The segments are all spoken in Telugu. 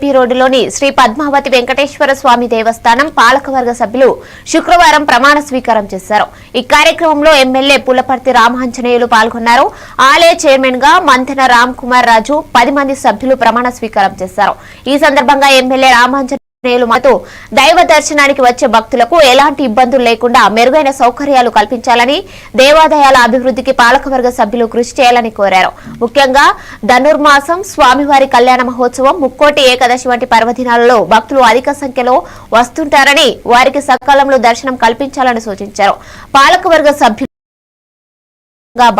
పి రోడ్డులోని శ్రీ పద్మావతి వెంకటేశ్వర స్వామి దేవస్థానం పాలకవర్గ సభ్యులు శుక్రవారం ప్రమాణ స్వీకారం చేశారు. ఈ కార్యక్రమంలో ఎమ్మెల్యే పుల్లపర్తి రామాంజనేయులు పాల్గొన్నారు. ఆలయ చైర్మన్గా మంతెన రామ్ కుమార్ రాజు పది మంది సభ్యులు ప్రమాణ స్వీకారం చేశారు. ఈ సందర్భంగా ఎమ్మెల్యే రామాంజనేయులు మాతో దైవ దర్శనానికి వచ్చే భక్తులకు ఎలాంటి ఇబ్బందులు లేకుండా మెరుగైన సౌకర్యాలు కల్పించాలని దేవాదయాల అభివృద్ధికి పాలకవర్గ సభ్యులు కృషి చేయాలని కోరారు. ముఖ్యంగా ధనుర్మాసం స్వామివారి కళ్యాణ మహోత్సవం ముక్కోటి ఏకాదశి వంటి పర్వదినాలలో భక్తులు అధిక సంఖ్యలో వస్తుంటారని వారికి సకాలంలో దర్శనం కల్పించాలని సూచించారు. పాలకవర్గ సభ్యులు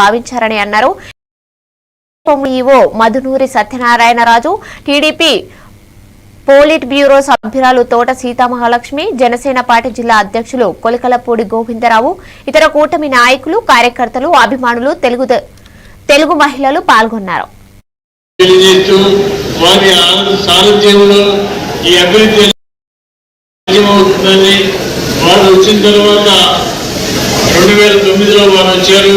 భావించారని అన్నారు. EO Madhunuri Satyanarayanaraju TDP politburo సభ్యురాలు తోట సీతామహాలక్ష్మి జనసేన పార్టీ జిల్లా అధ్యక్షులు కొలికలపూడి గోవిందరావు ఇతర కూటమి నాయకులు కార్యకర్తలు అభిమానులు తెలుగు తెలుగు మహిళలు పాల్గొన్నారు. వారు వచ్చిన తర్వాత రెండు వేల తొమ్మిదిలో వారు వచ్చారు.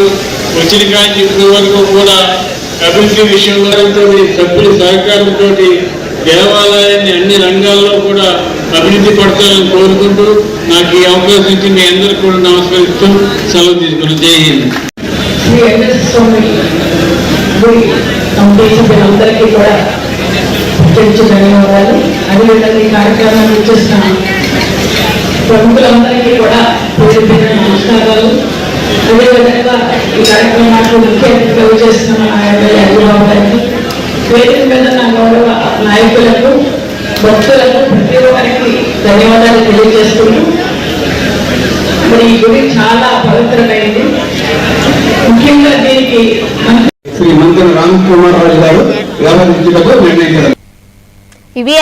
వచ్చిన ఇప్పటి వరకు కూడా అభివృద్ధి విషయంలో సభ్యుల సహకారంతో దేవాలయాన్ని అన్ని రంగాల్లో కూడా అభివృద్ధి పడతారని కోరుకుంటూ నాకు ఈ అవకాశం ఇచ్చి మీ అందరికి కూడా నమస్కరిస్తూ సెలవు తీసుకుని జై హింద్. స్వామి కూడా ధన్యవాదాలు. అదేవిధంగా ఈ కార్యక్రమాన్ని ఇచ్చేస్తాను ప్రముఖులందరికీ కూడా పేరు పేరు నమస్కారాలు. అదేవిధంగా ఈ కార్యక్రమానికి ముఖ్య అతిథిగా చేసిన మా ఎమ్మెల్యే గారికి భక్తులకు ప్రతి ఒక్కరికి ధన్యవాదాలు తెలియజేస్తున్నాను మరి ఈ గుడి చాలా పవిత్రమైంది. ముఖ్యంగా దీనికి శ్రీ మంత్రి రామ్ కుమార్ రాజు గారు వ్యవహరించుటకు నిర్ణయించారు. ఇవి